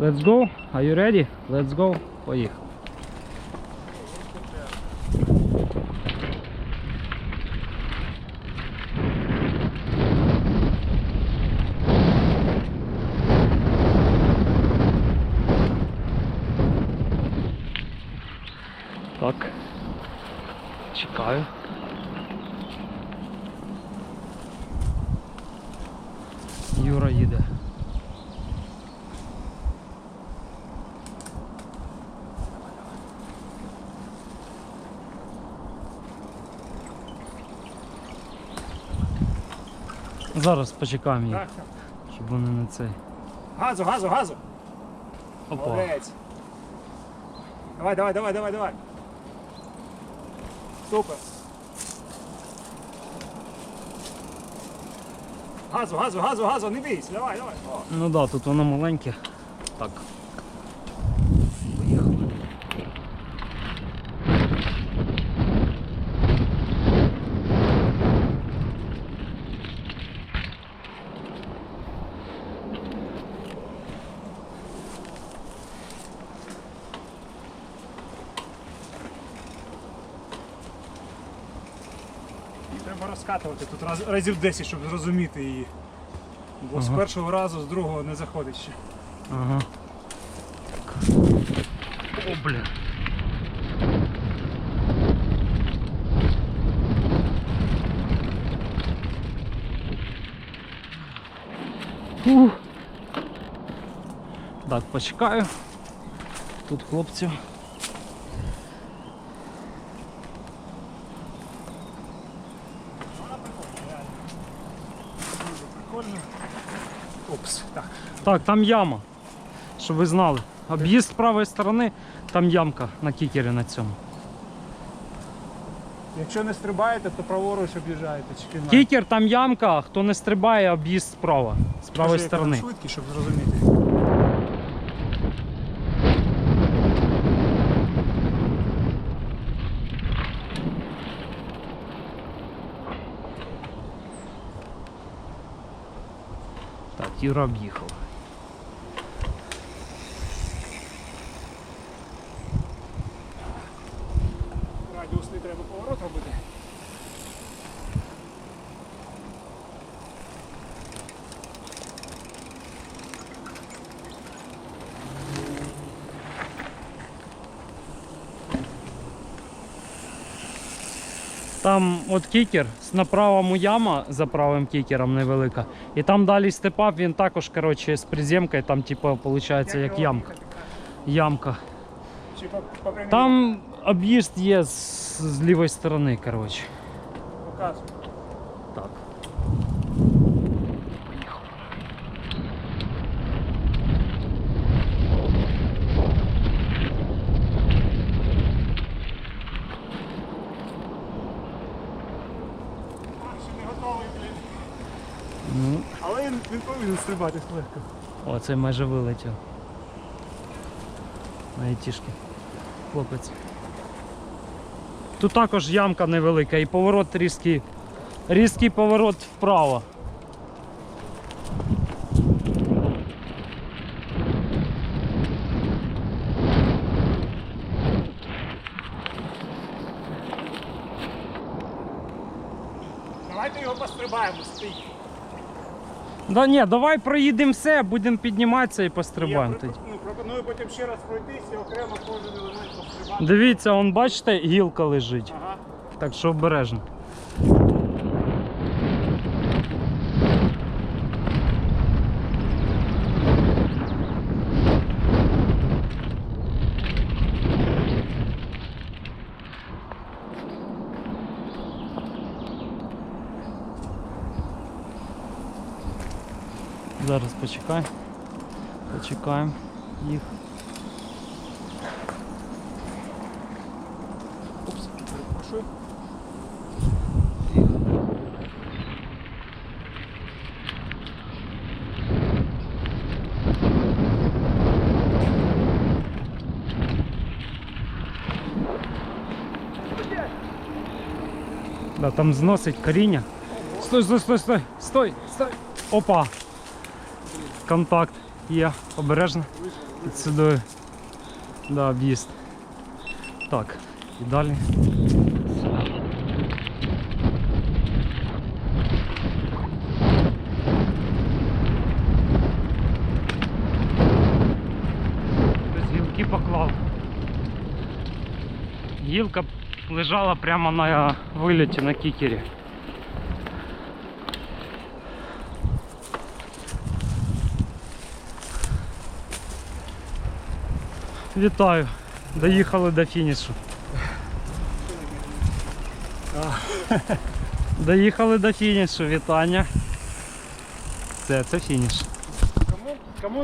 Let's go. Are you ready? Let's go. Поїхали. Так. Чекаю. Юра їде. Зараз почекаємо їх, Так, так. щоб вони не цей. Газу, газу, газу. Опа. Молодець. Давай, давай, давай, давай, давай. Супер. Газу, газу, газу, газу, не бійся, давай, давай. О. Ну да, тут воно маленьке. Так. Треба розкатувати тут раз, разів 10, щоб зрозуміти її. Бо з Ага. першого разу, з другого не заходить ще. Ага. О, блін. Ух. Так, почекаю. Тут хлопців. Так. Так, там яма. Щоб ви знали. Об'їзд з правої сторони, там ямка на кікері на цьому. Якщо не стрибаєте, то праворуч об'їжджаєте. Чи Кікер, там ямка, хто не стрибає, об'їзд справа. З правої сторони. Швидкість, щоб зрозуміти. Юра об'їхав. Радіусний треба поворот робити. Там от кікер, на правому яма за правим кікером невелика. І там далі степап, він також коротше, з приземкою, там типу, виходить як ямка. ямка. Там об'їзд є з, з лівої сторони, коротше. показую. Так. А, ще не готовий, блін. Ну, Але він, він повинен стрибати легко. о, це майже вилетів. На етішки. Хлопець. Тут також ямка невелика і поворот різкий. Різкий поворот вправо. Давайте його пострибаємо, стій. Да ні, давай проїдемо все, будемо підніматися і Я пострибаємо пропо- ну, пропоную потім ще раз пройтись і окремо кожен елемент пострибати. Дивіться, он бачите, гілка лежить. Ага. Так що обережно. Зараз почекай. Почекаємо їх. Упс, перепрошую. Да, там зносить коріння. Стой, стой, стой, стой, стой, стой. Опа. Контакт є, обережно. Під сюди. Да, об'їзд. Так, і далі. Гілки поклав. Гілка лежала прямо на виліті на кікері. Вітаю. Доїхали до фінішу. Доїхали до фінішу, вітання. Це, це фініш. Кому, кому